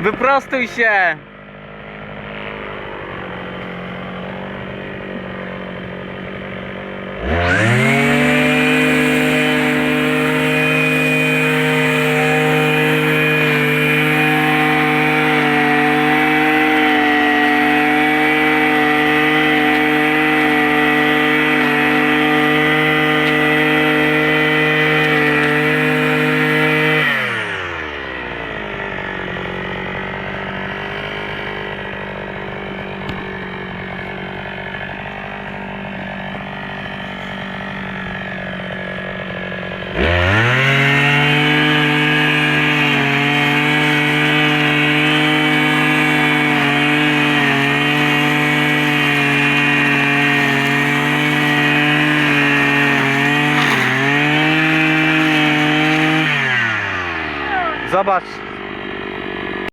Wyprostuj się! Zobacz,